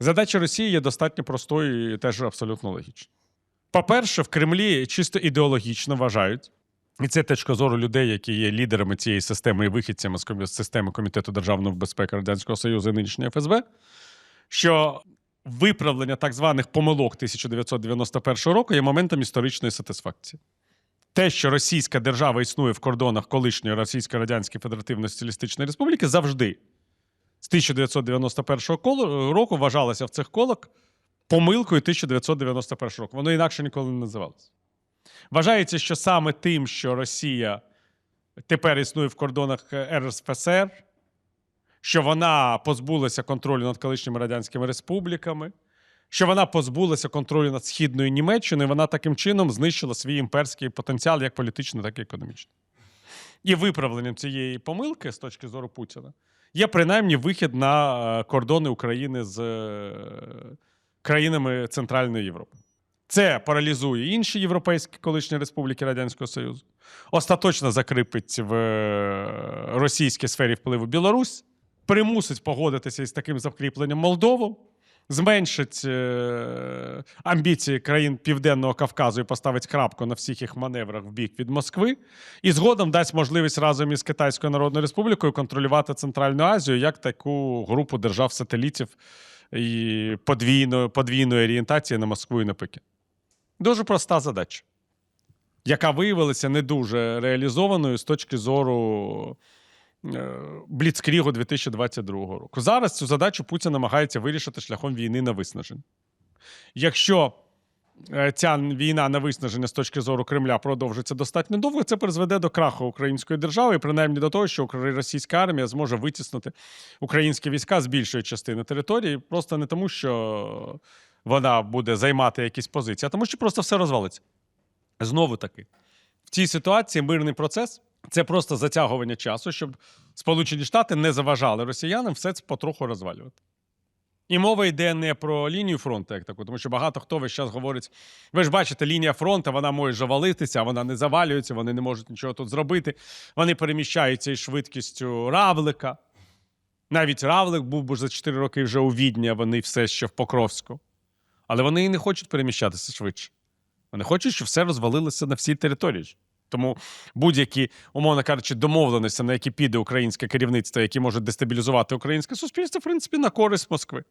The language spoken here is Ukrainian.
Задача Росії є достатньо простою і теж абсолютно логічною. По-перше, в Кремлі чисто ідеологічно вважають, і це точка зору людей, які є лідерами цієї системи і вихідцями з системи Комітету державної безпеки Радянського Союзу і нинішньої ФСБ, що виправлення так званих помилок 1991 року є моментом історичної сатисфакції. Те, що Російська держава існує в кордонах колишньої Російської Радянської Федеративної Соціалістичної Республіки, завжди з 1991 року вважалося в цих колах помилкою 1991 року. Воно інакше ніколи не називалося. Вважається, що саме тим, що Росія тепер існує в кордонах РСФСР, що вона позбулася контролю над колишніми радянськими республіками, що вона позбулася контролю над східною Німеччиною, вона таким чином знищила свій імперський потенціал як політичний, так і економічний. І виправленням цієї помилки з точки зору Путіна є принаймні вихід на е, кордони України з е, країнами Центральної Європи. Це паралізує інші європейські колишні республіки Радянського Союзу, остаточно закріпить в е, російській сфері впливу Білорусь, примусить погодитися із таким закріпленням Молдову, зменшить е, амбіції країн Південного Кавказу і поставить крапку на всіх їх маневрах в бік від Москви, і згодом дасть можливість разом із Китайською Народною Республікою контролювати Центральну Азію як таку групу держав-сателітів і подвійної, подвійної орієнтації на Москву і на Пекін. Дуже проста задача, яка виявилася не дуже реалізованою з точки зору Бліцкрігу 2022 року. Зараз цю задачу Путін намагається вирішити шляхом війни на виснаження. Якщо е, ця війна на виснаження з точки зору Кремля продовжиться достатньо довго, це призведе до краху української держави, і принаймні до того, що російська армія зможе витіснити українські війська з більшої частини території, просто не тому, що вона буде займати якісь позиції, а тому, що просто все розвалиться. Знову таки, в цій ситуації мирний процес це просто затягування часу, щоб Сполучені Штати не заважали росіянам все це потроху розвалювати. І мова йде не про лінію фронту, як таку, тому що багато хто весь час говорить: ви ж бачите, лінія фронту вона може валитися, вона не завалюється, вони не можуть нічого тут зробити. Вони переміщаються із швидкістю равлика. Навіть равлик був би за 4 роки вже у Відні, вони все ще в Покровську. Але вони і не хочуть переміщатися швидше. Вони хочуть, щоб все розвалилося на всій території. Тому будь-які, умовно кажучи, домовленості, на які піде українське керівництво, які можуть дестабілізувати українське суспільство, в принципі, на користь Москви.